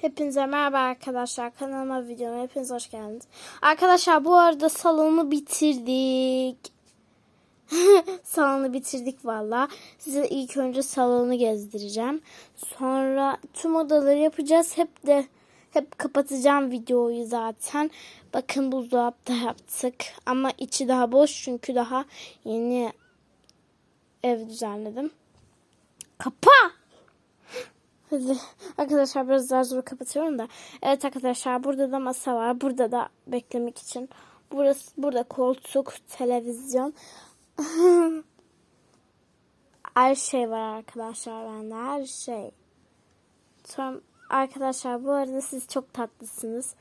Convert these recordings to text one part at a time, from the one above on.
Hepinize merhaba arkadaşlar. Kanalıma videoma hepiniz hoş geldiniz. Arkadaşlar bu arada salonu bitirdik. salonu bitirdik valla. Size ilk önce salonu gezdireceğim. Sonra tüm odaları yapacağız. Hep de hep kapatacağım videoyu zaten. Bakın buzdolapta yaptık. Ama içi daha boş çünkü daha yeni ev düzenledim. Kapa! Hadi. Arkadaşlar biraz zar zor kapatıyorum da. Evet arkadaşlar burada da masa var. Burada da beklemek için. Burası burada koltuk, televizyon. her şey var arkadaşlar bende. Her şey. Sonra arkadaşlar bu arada siz çok tatlısınız.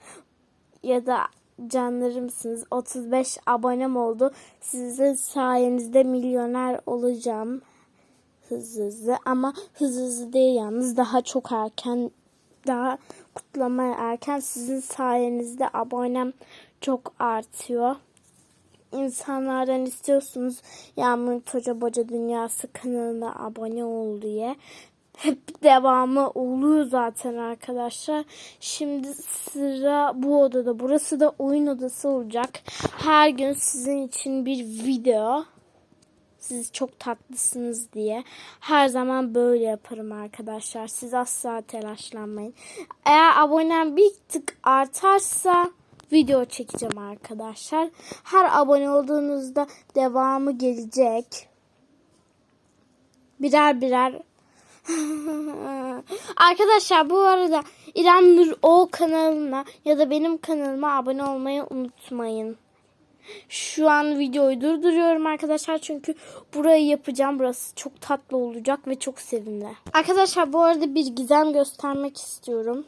Ya da canlarımsınız. 35 abonem oldu. Sizin sayenizde milyoner olacağım hızlı hızlı ama hızlı hızlı değil yalnız daha çok erken daha kutlamaya erken sizin sayenizde abonem çok artıyor. İnsanlardan istiyorsunuz Yağmur Toca Boca Dünyası kanalına abone ol diye. Hep devamı oluyor zaten arkadaşlar. Şimdi sıra bu odada. Burası da oyun odası olacak. Her gün sizin için bir video siz çok tatlısınız diye her zaman böyle yaparım arkadaşlar. Siz asla telaşlanmayın. Eğer abonem bir tık artarsa video çekeceğim arkadaşlar. Her abone olduğunuzda devamı gelecek. Birer birer Arkadaşlar bu arada İrem Nur O kanalına ya da benim kanalıma abone olmayı unutmayın. Şu an videoyu durduruyorum arkadaşlar çünkü burayı yapacağım. Burası çok tatlı olacak ve çok sevimli. Arkadaşlar bu arada bir gizem göstermek istiyorum.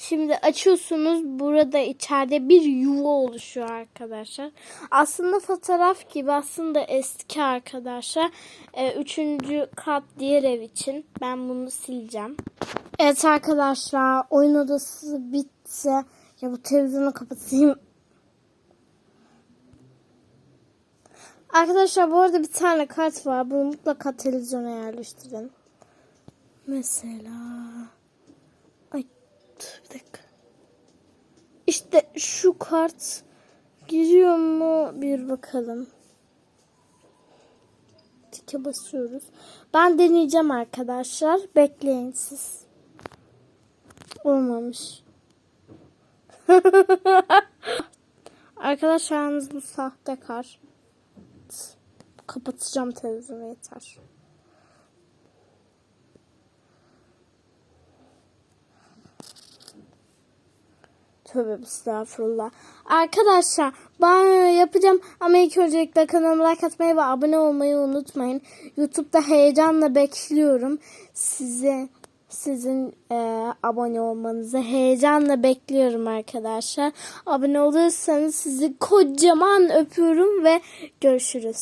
Şimdi açıyorsunuz. Burada içeride bir yuva oluşuyor arkadaşlar. Aslında fotoğraf gibi aslında eski arkadaşlar. Ee, üçüncü kat diğer ev için. Ben bunu sileceğim. Evet arkadaşlar oyun odası bitti. Ya bu televizyonu kapatayım. Arkadaşlar bu arada bir tane kart var. Bunu mutlaka televizyona yerleştirin. Mesela... Ay bir dakika. İşte şu kart giriyor mu bir bakalım. Tike basıyoruz. Ben deneyeceğim arkadaşlar. Bekleyin siz. Olmamış. arkadaşlar yalnız bu sahtekar. Kapatacağım televizyonu yeter. Tövbe estağfurullah. Arkadaşlar banyo yapacağım ama ilk öncelikle kanalıma like atmayı ve abone olmayı unutmayın. Youtube'da heyecanla bekliyorum. Sizi sizin e, abone olmanızı heyecanla bekliyorum arkadaşlar. Abone olursanız sizi kocaman öpüyorum ve görüşürüz.